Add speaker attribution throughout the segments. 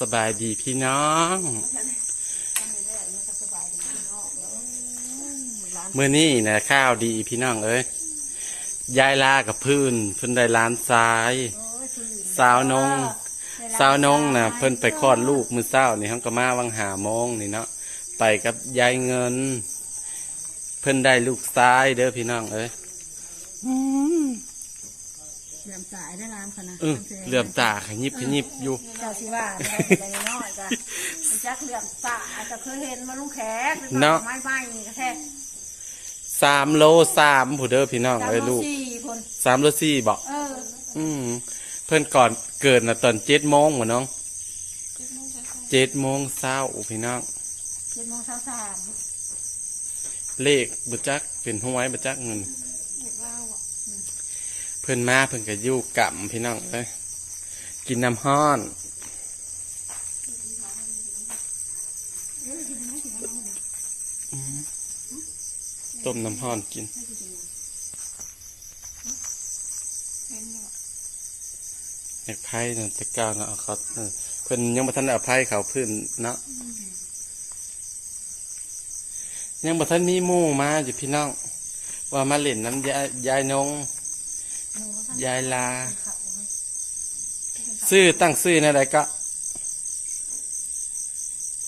Speaker 1: สบายดีพี่น้องเมื่อนี้นะข้าวดีพี่น้องเอ้ยยายลากับพื้นเพิ่นได้ล้านทราย สาวนง สาวนงนะเพิ่นไปคลอดลูกมื้อเช้านี่เฮาก็มาวังหาโมงนี่เนาะไปกับยายเงิน เพิ่นได้ลูกทรายเด้อพี่น้องเอ้ยอืม
Speaker 2: เหลื่อมสายได้ร้านเขานะ
Speaker 1: เออเหลื่อมตาขยิบขยิบอยู่
Speaker 2: เจ้าสิว่าได้น้อยจ้ะจักเหลื่อมสายจะเคยเห็นมาลุงแขกไม้ไม้นี่ก็แค่
Speaker 1: สามโลสามผู้เด้อพี่น้อง
Speaker 2: สาม
Speaker 1: เอ้ย
Speaker 2: โล
Speaker 1: ลูก
Speaker 2: สี่คน
Speaker 1: สามโลสี่บอก
Speaker 2: เออ
Speaker 1: อืมเพื่อนก่อนเกิดนะตอนเจ็ดโมงหมดน้องเจ็ดโมงเช้าพี่น้อง
Speaker 2: เจ็ดโมงเช้าสาม
Speaker 1: เลขบจักเป็นห้วยบจักเงินเพื่อนมาเพื่อนก็อยู่กับพี่น้องเอ้ยกินน้ำห้อนต้มน้ำห้อนกินอยากไพ่นั่นจะก้าวนะเอาเขาเออเพิ่นยังบ่ทันได้เอาไพ่เขาพื้นเนาะยังบ่ทันมีหมู่มาอยู่พี่น้องว่ามาเล่นน้ำยายยายนง ยายลา ซื้อตั้งซื้อในอะไรก็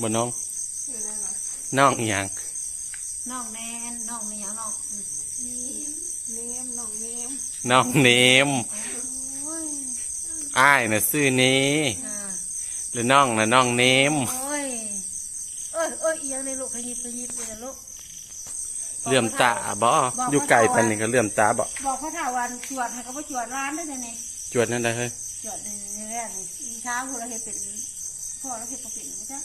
Speaker 1: บ่น้อง น้องอหย่าง
Speaker 2: น้องแนนน้องนี่ยังน้อง
Speaker 3: เนมน้องเนม
Speaker 1: น้องเนม
Speaker 2: โอ้ย
Speaker 1: อ้ายน่ะซื้อเน
Speaker 2: อ่า
Speaker 1: หรือน้องน่ะน้องเนม
Speaker 2: โอ้ยเอ้ยเอ้ยเอียงเลยลูกขยิบขยิบเลยลูก
Speaker 1: เหลื่อมตาบ่อยู่ไกลปานนี้ก็เหลื่อมตาบ่
Speaker 2: บอกพระถาวันจวดให้เขาไปจวดร้านได้เนี่ย
Speaker 1: จวดนั่นได้เฮ้ย
Speaker 2: จวดในแรกนี่อีเช้าพวกเราเห็นเป็นพ่อเราเห็นปกติไม่ใช่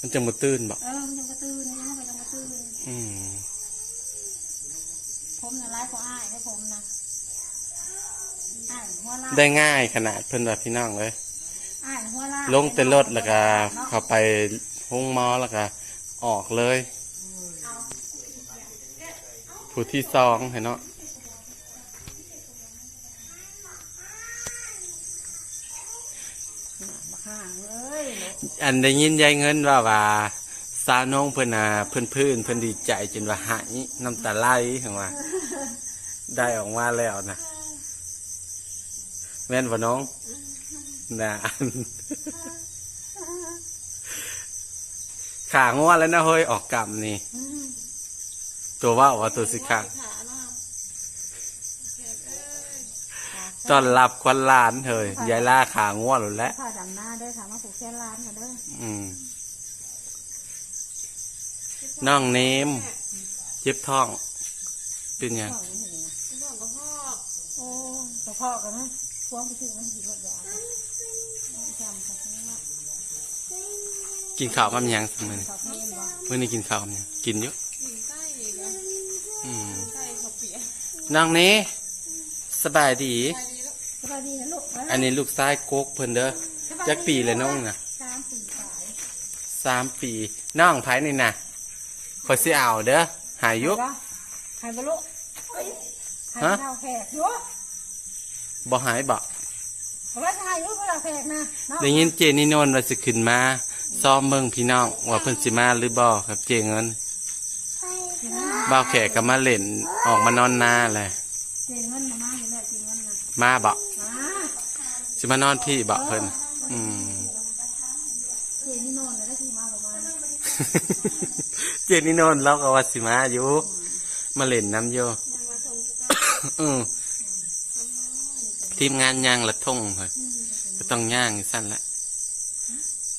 Speaker 1: มันจะบ่ตื่นบ่
Speaker 2: เออมันยังกระตื้นยังไม่ยังกระตื้น
Speaker 1: อืม
Speaker 2: ผมนะร้ายของอ้ายให้ผมนะอ้ายหัวลา
Speaker 1: ได้ง่ายขนาดเพิ่นว่าพี่น้องเลย
Speaker 2: อ้ายหัวลา
Speaker 1: ลงแต่รถแล้วก็เข้าไปห้องหมอแล้วก็ออกเลย ผู้ที่สองเห็นเนาะ
Speaker 2: บักห่างเลย
Speaker 1: อันได้ยินยายเงินว่าว่าสาวน้องเพิ่นน่ะเพิ่นพื้นเพิ่นดีใจจนว่าหายน้ำตาไหลเห็นว่าได้ออกมาแล้วนะแม่นบ่น้องนะอันขางัวแล้วนะเฮ้ยออกกำนี่ ตัวว่าว่าตัวสิขา
Speaker 3: ขาเนาะแขกเอ้ย
Speaker 1: ต้อนรับควันหลานเฮ้ยยายล่าขางัวหลุดแล้ว
Speaker 2: ผ้าดำหน้าเด้อถามว่าผูกแค่ร้านกันเด้อ
Speaker 1: อืมน้องเนมเจ็บท้อง เป็นหยัง
Speaker 2: พ่อไม่เห็นนะ
Speaker 3: เป็นน้องกับพ่อ
Speaker 2: โอ้แต่พ่อกันนะพวงไปถึงมันหิวแบบยาจำกับนี้ว่า
Speaker 1: กินข้าวกับหยังสักมื้อนี้
Speaker 2: ขอบเล่นวะ
Speaker 1: มื้อนี้กินข้าวกับหยังกินเยอะ
Speaker 3: กินไส้อีกแล้ว
Speaker 1: อืม
Speaker 3: ไส้ข้าวเปียก
Speaker 1: น้องเนสบายดี
Speaker 3: ไปดีแล้ว
Speaker 2: สบายดีนะลูก
Speaker 1: อันนี้ลูกชายโกกเพิ่นเด้อจักปีเลยน้องน่ะ
Speaker 2: สามสี่สาย
Speaker 1: สามปีน้องไผนี่น่ะขอยสิเอาเด้อหายอยุ
Speaker 2: ใครบลูกใคร
Speaker 1: ฮะ
Speaker 2: เท่าแขกอยู่
Speaker 1: บ่หายบ่
Speaker 2: เพราะว่าใครอยู่เวลาแขกนะเนาะ
Speaker 1: ได้ยินเจนี่โนนว่าสิขึ้นมาซ้อมเบิ่งพี่น้องว่าเพิ่นสิมาหรือบ่ครับเจเงิน บ่าวแขกก็มาเล่นออกมานอนนาแหละ
Speaker 2: เจเงินมามาอยู่แล้วเจเงินนะ
Speaker 1: มาบ่
Speaker 2: มา
Speaker 1: สิมานอนพี่บ่เพิ่นอืม
Speaker 2: เจนี่น่นแล้วที่มาประมาณ
Speaker 1: เจนี่โนนเราก็ว่าสิมาอยู่มาเล่นน้ำอยู่
Speaker 3: ยังมาส่งคือกัน
Speaker 1: อือทีมงานย่างละทงเพิ่นก็ต้องย่างอยู่ซั่นละ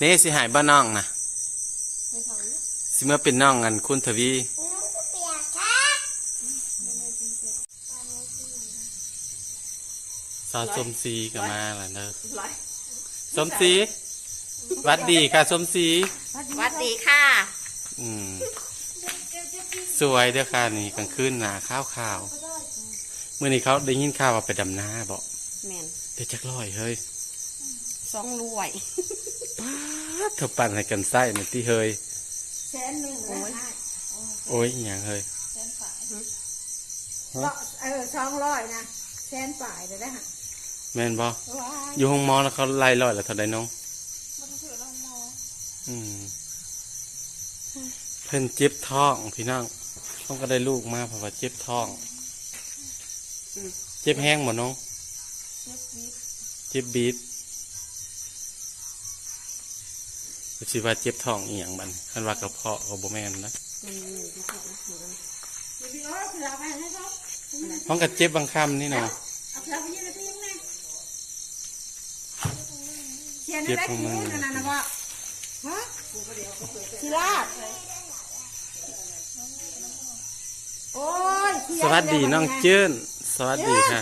Speaker 1: นี่สิหายบ้านน้องนะสิเมื่อเป็นน้องกันคุณทวีาวสมศรีก็มาแล้วเด้อ
Speaker 3: ไหล
Speaker 1: สมศรีหวัดดีค่ะสมศรี
Speaker 3: สวัสดีค่ะ
Speaker 1: อืม สวยเด้อค่ะนี่กลางคืนหนาข้าวขาวเมื่อนี้เขาได้ยินข่าวว่าไปดำนาบอก
Speaker 3: แมน
Speaker 1: เดี๋ยวจักร้อยเฮ้ย
Speaker 3: สองรวย
Speaker 1: เธอปั่นให้กันไส้ในที่เฮย
Speaker 2: แสนหนึ่งเลยนะ
Speaker 1: โอ้ยอหย่างเฮย
Speaker 2: ก็เออสองร้อยนะแสนป่ายเดี๋ยวได้ฮะ
Speaker 1: แม่นบอ
Speaker 2: ว้าย
Speaker 1: อยู่ห้องหมอแล้วเขาไล่ร้อยแล้วเท่าใดน้อง
Speaker 3: มันจะเชื่อแล้ว
Speaker 1: อืมเพิ่นเจ็บท้องพี่น้องต้องก็ได้ลูกมาเพราะว่าเจ็บท้อง เจ็บแห้งหมดน้อง
Speaker 2: เจ็บนิด
Speaker 1: เจ็บบีดสิว่าเจ็บท้องอีหยังบันคันว่ากระเพาะก็บ่แม่นนะ
Speaker 2: เดี๋ยวพี่เอ้ยเผื่อเอาไปให้เขา
Speaker 1: ห้องก็เจ็บบางคำนี่เนาะ
Speaker 2: เอาเผื่อไป ยืนในที่ยังไงเขียนได้ที่นู่นนั่นนะว่าฮะทีลาดโอ้ยเขีย
Speaker 1: สวัสดีน้องเจื้นสวัสดีค่ะ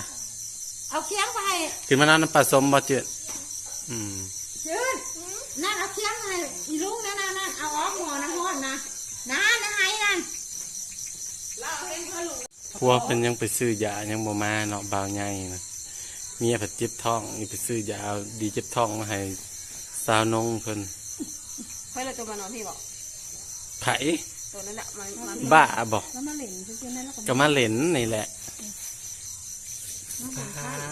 Speaker 2: เอาเคียงไปให้
Speaker 1: ขึ้นมานอนน้ำปลาสมบ่เจื้นอืม
Speaker 2: ยืนนั่นเอาเคียงให้อีลุงนั่นนั่นนั่นเอาออกหมอนะฮอดนะนั่นนะไห้นั่น
Speaker 1: พวกเพิ่นยังไปซื้อยายังบ่มาเนาะบ่าวใหญ่นะ เมียเพิ่นเจ็บท้องนี่ไปซื้อยาเอาดีเจ็บท้องมาให้สาวนงเพิ่น
Speaker 3: ค่อยเราจะมานอนพี่บอก
Speaker 1: ไผ
Speaker 3: ตัวนั้นแหละมันมัน
Speaker 1: บ้าบ่
Speaker 2: แล้วมาเหล่นซื่อๆนั่นแล้วก็
Speaker 1: ก็มาเล่นนี่แหละ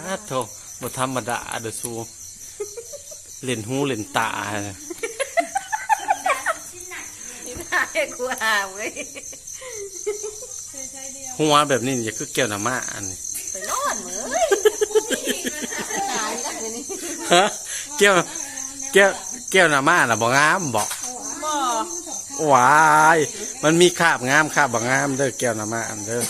Speaker 1: พาโธบ่ธรรมดาเด้อซูเล่นหูเล่นตา
Speaker 3: นี่ได้กูหาเว้ย
Speaker 1: หัวแบบนี้อย่าคือแก้วน้ำมาอันนี้
Speaker 3: ไปนอนเหมือยตายแล้วเดี๋ยวนี้
Speaker 1: ฮะแก้วแก้วแก้วน้ำมาน่ะบ่งามบ่
Speaker 3: บ่
Speaker 1: วายมันมีคราบงามคราบบ่งามเด้อแก้วน้ำมาอันเด้อ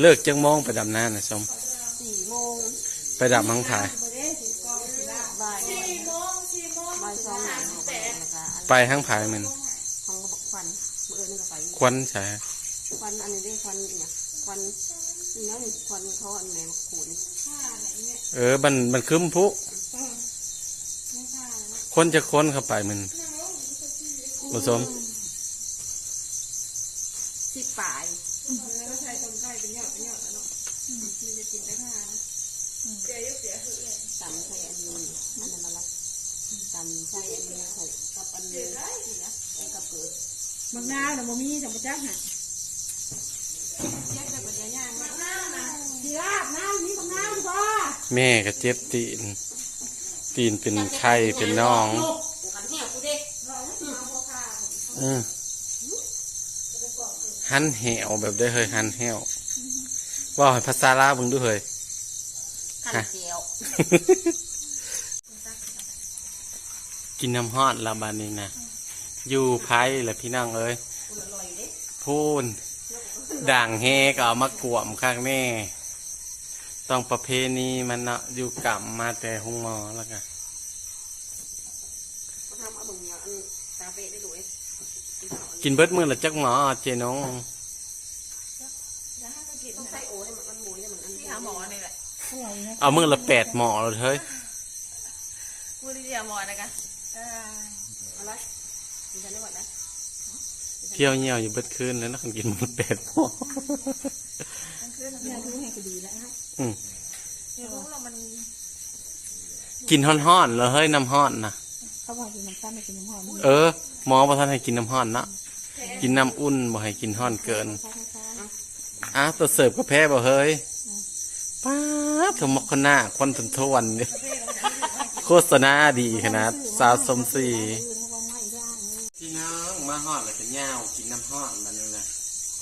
Speaker 1: เลิกจังโมงไปดำน้าน่ะชม
Speaker 3: สี่โมง
Speaker 1: ไปดำมังผาย
Speaker 3: บ่ายบ่ายสองหลังนะคะอัน
Speaker 1: ไปทั้งผายมัน
Speaker 3: ห้องก็บอกควันเมื่อเอิญก็ไป
Speaker 1: ควันใช่
Speaker 3: ควันอันนี้ได้ควันเนี่ย ควันนี่เนาะนี่ควันเขาอันไหนมาขูดนี่
Speaker 1: เออมันมันคึมพุคนจะค้นเข้าไปมันผสม
Speaker 3: สิบปลายตำใส่อันนี้อันนั้นมาละตำใส่อันนี้หกกับอันนี้ไอ้กับเกิด
Speaker 2: มักนาวน่ะบ่มีจังบ่จักน่ะ
Speaker 3: แยกไปเป็นย่างๆนะ
Speaker 2: ทีลาดน้ำมีมักนาวอยู่บ่
Speaker 1: แม่ก็เจ็บตีน ตีนเป็นไข้เป็นน้อง
Speaker 3: กูขันเหี้ยกูเด็ก
Speaker 1: เออหันแหวแบบได้เฮ้ยหันแหวว่าให้ภาษาลาวเบิ่งดูเฮ้ย
Speaker 3: ขันเจียว
Speaker 1: กินน้ำฮอดละบานนี้นะอยู่ไพ่ละพี่น้องเอ้ยพูนด่างเฮก็เอามากวมข้างแน่ ต้องประเพณีมันเนาะอยู่กลับมาแต่หงหมอแล้วกัน
Speaker 3: มาทำเอาเบิ่งเดียวอันตาเฟได้ดูเอ้ย
Speaker 1: กินเบิดมือละจักหมอเจน้อง
Speaker 3: ต้องใส่โอ้ยมันมันหมูเนี่ยมันอันที่หาหมอนี่แหละ
Speaker 1: เอามือละแปดหมอเลยเฮ้ย
Speaker 3: พูดที่หาหมอนะคะเอออะไรดิฉันได้หมดนะ
Speaker 1: เที่ยวเหี่ยวอยู่เบิดคืนแล้วนะคันกินมือละแปดหมอ
Speaker 2: เนี่ยรู้ให้ก็ดีแล้วฮะ
Speaker 1: อืม
Speaker 3: เดี๋ยวรู้เรามัน
Speaker 1: กินห้อนๆเลยเฮ้ยน้ำห้อนนะ
Speaker 2: เขาบอกกินน้ำตาลไม่กินน้ำหอม
Speaker 1: เออหมอประทานให้กินน้ำห้อนเนาะกินน้ำอุ่นบ่ให้กินห้อนเกินอ้าวตัวเสิร์ฟก็แพ้บ่เฮ้ยป้าบถมกขนาควันทนทวนเนี่ยโฆษณาดีขนาดสาวสมศรีพี่น้องมาฮอดแล้วก็ย่าวกินน้ำห้อนมันนี่นะ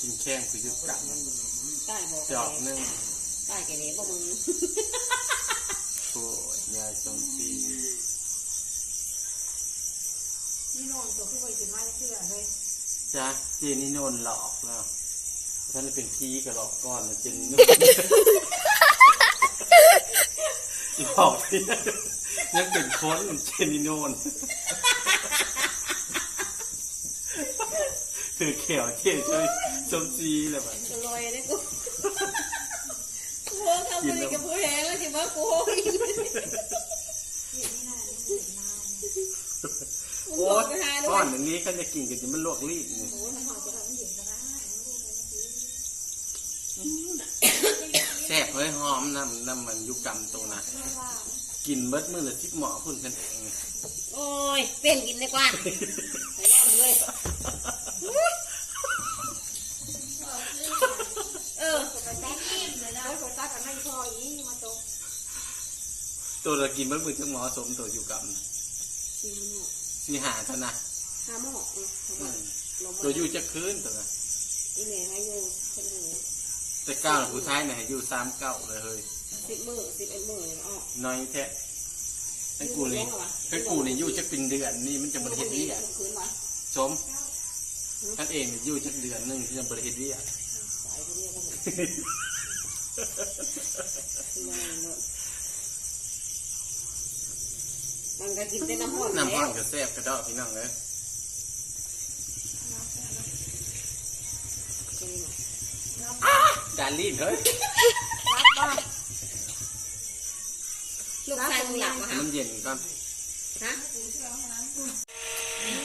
Speaker 1: กินแข้งคือยุบกับ
Speaker 3: ใต้บอก
Speaker 1: จอกหนึง
Speaker 3: ใต้แกเนี้บ่มึง
Speaker 1: โอ้ยยายสมศรี
Speaker 2: นี่นอนตัวพี่บอยกินไม้เชื่อเลย
Speaker 1: จ้าเจนี่โนนหลอกแล้วท่านเป็นพีก็หลอกก่อนนะเจนี่โนนหลอกพี่ยังเป็นคนเจนี่โนนคือเขียวเที่ยช่วยสมจีเลยแบบ
Speaker 3: จะลอยได้กูกู ทำอะไรกับผู้แหงแล้วสิว่ากู
Speaker 1: โอ้ยก้อนอันนี้เขาจะกินกันจะมันลวกรีดนี่แซ่บเฮ้ยหอมน้ำน้ำมันยุกรรมตัวนะกินเบิดมือละทิพหมอพุ่นกันเอง
Speaker 3: โอ้ยเป็นกินดีกว่าไปนอนเลย ออ
Speaker 2: แล้วคนตากันให้พ่ออีมาตก
Speaker 1: ตัวเรากินมันมือจังหมอสมตัวอยู่กับ
Speaker 3: ซีโม่
Speaker 1: สีหาเท่านะ
Speaker 3: ห้าโม่เออเขาบอกลง
Speaker 1: ตัวอยู่จะคืนตัวนะ
Speaker 3: อีเมย์ให้อยู่เช่นนี้
Speaker 1: แต่เก้าน่ะผู้ชายเนี่ยให้อยู่สามเก้าเลยเฮ้ย
Speaker 3: สิบมือสิบเอ็ดมือเลยอ้อ
Speaker 1: น้อยแท้ให้กูนี่ให้กูนี่อยู่จะเป็นเดือนนี่มันจะบริเฮ็ดเวียก
Speaker 3: คืนวะ
Speaker 1: สมท่านเองนี่อยู่จะเดือนหนึงที่จะบริเฮ็ดเวีย
Speaker 3: มือนมันก็กินแต่น้ำห้อน
Speaker 1: น้ำร้
Speaker 3: แล้
Speaker 1: อน
Speaker 3: ว
Speaker 1: ก็แซ่บกระดอกพี่น้องเลยดาลีนเฮ้ย
Speaker 3: ลูกชายมึงหลับมา
Speaker 1: ให้
Speaker 3: ฮะ
Speaker 1: มันเย็นก่อน
Speaker 3: ฮะ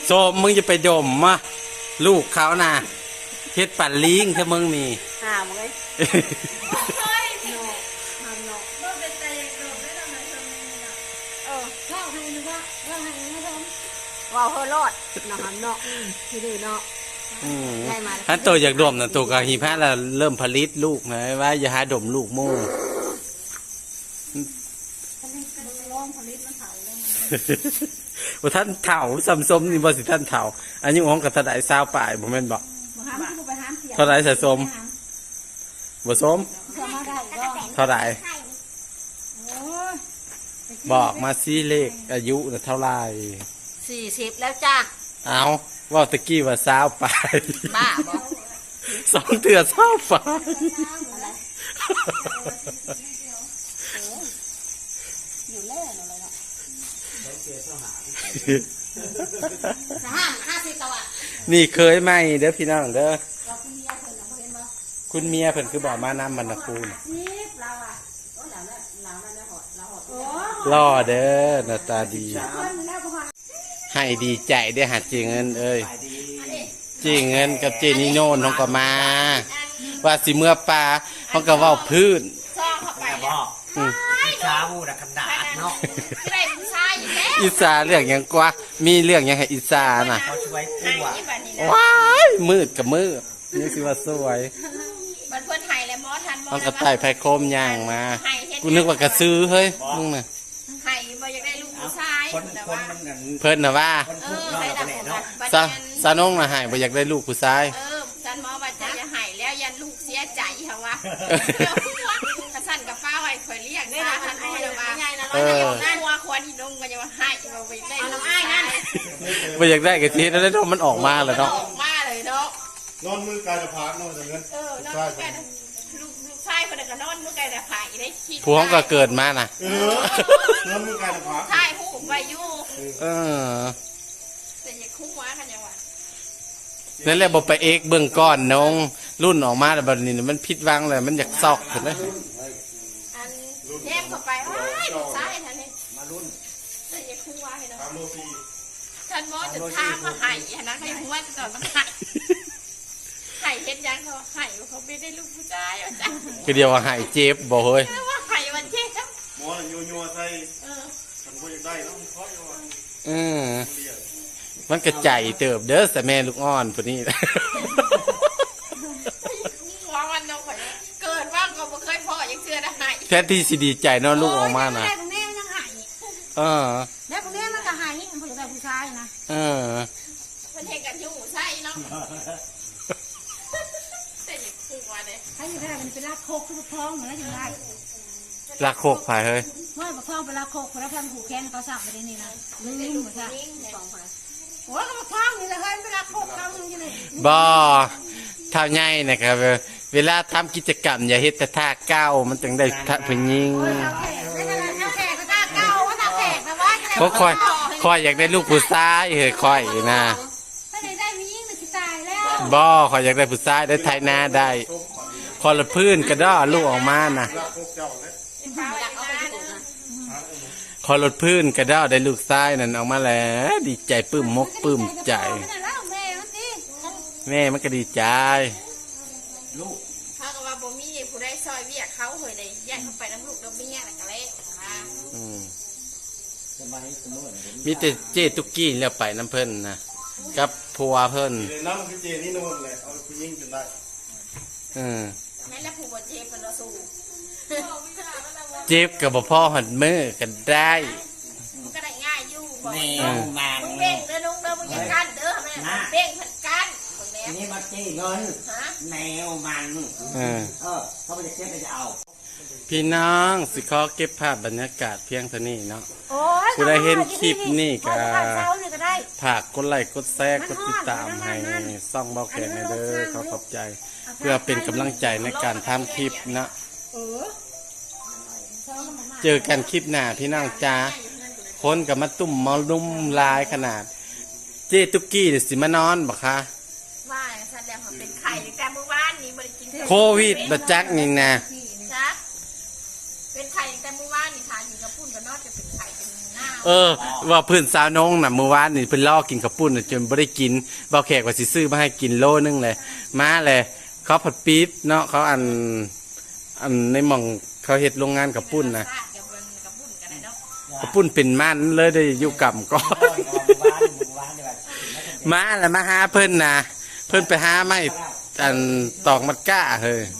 Speaker 1: โซมึงจะไปดมมาลูกเขาน่ะเฮ็ดปั่นลิงถ้ามึงนี่
Speaker 3: หามเลย
Speaker 2: เออเล่าให้นึก ว่าเล่าให้นะท่าน
Speaker 3: ว้าวเฮอรอดเนาะหามเนาะที่ดื้อเนาะ
Speaker 1: อืม
Speaker 3: ได้มา
Speaker 1: ถ้าตัวอยากดมนะตัวกะฮีแพ้แล้วเริ่มผลิตลูกนะว่าอย่าหาดมลูกโม่
Speaker 2: ผลิตเป็นร้องผลิตมันเผาเลยมัน
Speaker 1: ว่าท่านเถ่าซ้ำสมนี่บ่สิท่านเถ่าอันนี้ของกับทนายสาวป่ายบ่แม่นบ่
Speaker 2: มาห้ามกูไปห้ามเสีย
Speaker 1: เท่าไหร่ใส่สม บ่สม
Speaker 2: เสียมาได้ก็
Speaker 1: เท่าไหร่
Speaker 2: โอ้ย
Speaker 1: บอกมาสิเลขอายุน่ะเท่าไหร่
Speaker 3: สี่สิบแล้วจ้า
Speaker 1: เอาเว่าตะกี้ว่าสาวป่าย
Speaker 3: บ้าบอก
Speaker 1: สองเถื่อสาวป่าย
Speaker 2: อยู่เล่นอะไรเนาะ
Speaker 3: ห้าห้าสิบตัว
Speaker 1: นี่เคยไหมเด้อพี่น้องเด้อ
Speaker 2: คุณเมี
Speaker 1: ยเพิ่นคือบอกมานำบรรณคูณ
Speaker 2: สิบเราอะ
Speaker 3: โอ้หลานแล้วหลานแล้วหอดแล้วหอด
Speaker 2: โอ้
Speaker 1: ล่อเด้อหน้าตาดี
Speaker 2: เพิ่นแล้วบ่ฮอด
Speaker 1: ให้ดีใจได้หาเจเงินเอ้ยเจเงินกับเจนิโน่น้องก็มา ว่าสิเมื่อปลาเขาก็เว่าพื้น
Speaker 3: ซ่องเข้าไป
Speaker 4: แต่บอก
Speaker 1: อืม
Speaker 4: เช้ามูนะขนาดเนาะ
Speaker 3: เล่นชายอยู่แล้ว
Speaker 1: อีสาเรื่องหยังกว่า มีเรื่องหยังให้อีสาน่ะ
Speaker 4: เขาช่วยกู้อะ
Speaker 3: นี่แบบนี้นะ
Speaker 1: ว้ายมืดกับมืดนี่สิว่าสวย
Speaker 3: มอทันมอ
Speaker 1: เขาก็ไต่ไฟโคมย่างมา
Speaker 3: ไห้เฮ็ด
Speaker 1: กูนึกว่ากระซื้อเฮ้ยมึงน่ะ
Speaker 3: ไห้บ่อยากได้ลูกผู้ชาย
Speaker 4: คน
Speaker 3: แต่
Speaker 4: คน
Speaker 3: ว่า
Speaker 4: มันกัน
Speaker 1: เพิ่นน่ะว่า
Speaker 4: คน
Speaker 3: เอ
Speaker 4: ทุก
Speaker 3: อ
Speaker 4: ข์เนาะ
Speaker 3: ใส่
Speaker 4: เรา
Speaker 3: ดำ
Speaker 4: ก็
Speaker 3: ผม
Speaker 4: เนี่ยเนาะ
Speaker 3: บัด
Speaker 1: ซา
Speaker 3: นี้
Speaker 1: ซานงน่ะให้บ่อยากได้ลูกผู้ชาย
Speaker 3: เออจันหมอว่าจะจะหายแล้วยันลูกเสียใจเหรอวะเดี๋ยวกระสันกับป้าไว้คอยเรียกซาทันหมอเลยว่า
Speaker 1: เออ
Speaker 3: หน้าวัวควรที่นงก็จะว่าให้เราไปได้ลูกชายนั่น
Speaker 1: บ่อยากได้กะทิแล้วแล้วมันออกมาแล้วเนาะ
Speaker 3: ออกมาเลยเนาะ
Speaker 5: นอนมือกายจะพักนอนจากเงิน
Speaker 3: เออน้องแกลูกลู กชายคนนั้นก็นอนมื้อไกลแต่ผายได้คิด
Speaker 1: พวงก็เกิดมาน่ะ
Speaker 5: เออนอนมือกายจะพัก
Speaker 3: ชายผู้ไปอยู่
Speaker 1: เออ
Speaker 3: แต่อย่าคุ้มว่ากันยังวะ
Speaker 1: นั่นแหละบอกไปเอกเบื้องก้อนน้องรุ่นออกมาแล้วบัดนี้มันผิดหวังเลยมันอยากซอกเห็นไหม
Speaker 3: อันแยกเข้าไปว้ายลูกชายท่านนี่
Speaker 4: มารุ่น
Speaker 3: แต่อย่าคุ้มว่าให้เนาะ
Speaker 5: ตามโลซี
Speaker 3: ท่านหมอจะถามว่าไห้อันนั้นไม่หัวจะตอนมันไห้ไห้เฮ็ดยังเขาไห้เขาไม่ได้ลูกผู้ชายว่าจ้ะ
Speaker 1: คือเดียวว่าหายเจ็บบอกเฮ้ย
Speaker 3: แต่ว่าไห้มันเจ๊จ้ะ
Speaker 5: หมอนัวนัวใส่
Speaker 3: เออ
Speaker 5: ฉันก็อยากได้แล้วมันค่อยเอา
Speaker 1: อืม
Speaker 5: เรียก
Speaker 1: มันกระใจเติบเด้อแต่แม่ลูกอ่อนพวกนี้
Speaker 3: หัวมันเนาะข่อยเกิดว่าก็บ่เคยพ่อยังเชื่อได้ไห้
Speaker 1: แทนที่สิดีใจเนอนลูกออกมาน่ะ
Speaker 2: แม่ตรงนี้มันยังหาย
Speaker 1: เออ
Speaker 2: แม่ตรงนี้มันก็หายผู้ชายผู้ชายนะ
Speaker 1: เออ
Speaker 3: เพิ่นเฮ็ดกันอยู่ใช่เนาะ
Speaker 2: มันเป็นลากโคกคือทองเหมือนอยู่ได้
Speaker 1: รักโคกผายเฮ้ย
Speaker 2: เมื่อบักทองเป็นลากโคกคนละพันหูแค้นเขาสับไปได้นี่นะลืมหมดจ้ะ
Speaker 3: นิ่งสองคน
Speaker 2: โอ้ยก็บักทองนี่แหละเฮ้ยเป็นลากโคกเขาอยู่เลย
Speaker 1: บอเท่าใหญ่นะครับ เวลาทำกิจกรรม อย่าเฮ็ดแต่ท่าเก้ามันจึงได้ท่าผู้หญิง
Speaker 2: โอ้ยเท้าแขกไม่ใช่เท้าแขกก็ท่าเก้าว่าเท้าแขกนะว่า
Speaker 1: เพราะคอยคอยอยากได้ลูกผู้ชายเฮ้ยคอยนะ
Speaker 2: ถ้าได้ได้มียิ่งจะตายแล้ว
Speaker 1: บอคอยอยากได้ผู้ชายได้ไทยนาได้ คอละพื้นกระดอลูกออกมาน่ะ
Speaker 5: รักพวกเจ้าเลย
Speaker 3: ป้าอยากเอาไปที่นะ
Speaker 1: คอรถพื้นกระดอได้ลูกชายนั่นออกมาแล้ว ดีใจปลื้มมกปลื้มใจ
Speaker 2: แล้วแม่มันสิ
Speaker 1: แม่มันก็ดีใจ
Speaker 4: ลูก
Speaker 3: ถ้าก็ว่าบ่มีผู้ใดซอยเวียกเขาเฮ้ยได้แยกเข้าไปน้ำลูกน้ำเมียน่ะก็แล้วค่ะ
Speaker 1: อืม
Speaker 4: สมัยสมุน
Speaker 1: มีแต่เจตุกกี้แล้วไปน้ำเพิ่นนะกับผัวเพิ่น
Speaker 5: เลยน้ำคือเจนี่นู่นเลยเอาคุณยิ่งจนได้
Speaker 1: อืม
Speaker 3: แม่นแล้วผู้บ่เจ็บมันเราสู้
Speaker 1: เจ็บกับบ่พ่อหันมือกันได้
Speaker 6: มันก็ได้ง่ายอยู่บอก
Speaker 4: แน
Speaker 1: เอ
Speaker 4: ว
Speaker 1: อ
Speaker 4: มัน
Speaker 6: มึงเบ่งเด้อลุงเด้อมึงอยังกันเด้อแม่เบ่งผัดกันมึงแน่
Speaker 4: ทีนี้มาจี้เงิน
Speaker 6: ฮะ
Speaker 4: แนวมัน
Speaker 1: เออ
Speaker 4: เออเขาไม่ได้เช็ดจะเอา
Speaker 1: พี่น้องสิขอเก็บภาพบรรยากาศเพียงเท่านี้เนาะ
Speaker 2: โอ้ย
Speaker 1: ผู้ใดเห็นคลิปนี่ก็
Speaker 2: เอาไปเช้านี่ก็ได้
Speaker 1: ฝากกดไลค์กดแชร์กดติดตามให้ซ่องเบาแขนให้เด้อขอขอบใจ เพื่อเป็นกำลังใจในการทำคลิปนะ
Speaker 2: เออ
Speaker 1: เจอกันคลิปหน้าพี่น้องจ้าคนกับมาตุ่มมาลุ่มลายขนาด เจตุกกี้นี่สิมานอนบอกคะ
Speaker 6: ว่าแสดงว่าเป็นไข่แต่เมื่อวานนี้บริกิน
Speaker 1: โควิดบจักนี่นะ
Speaker 6: จ้ะเป็นไข่แต่เมื่อวานนี่ทานอยู่กับปุ้นกับนอกจะเป็นไข่เป็นหน้า
Speaker 1: เออ ว่าเพื่อนสาวนงน่ะเมื่อวานนี่เพิ่นล่อกินกับปุ้นน่ะจนบ่ได้กินเบาแขกว่าสิซื้อมาให้กินโลนึงเลยมาเลยเขาผัดปี๊บเนาะเขาอันอันในหม่องเขาเฮ็ดโรงงานกับปุ้นนะ
Speaker 6: กับมันกับปุ้นกันเนาะ
Speaker 1: กับปุ้นเป็นมันเลยได้อยู่กับก็
Speaker 4: บ้านบ้านบ้านแบบ
Speaker 1: มาแล้วมาหาเพิ่นนะเพิ่นไปหาไม่อันตอกมัดก้าเฮ้ย
Speaker 6: เ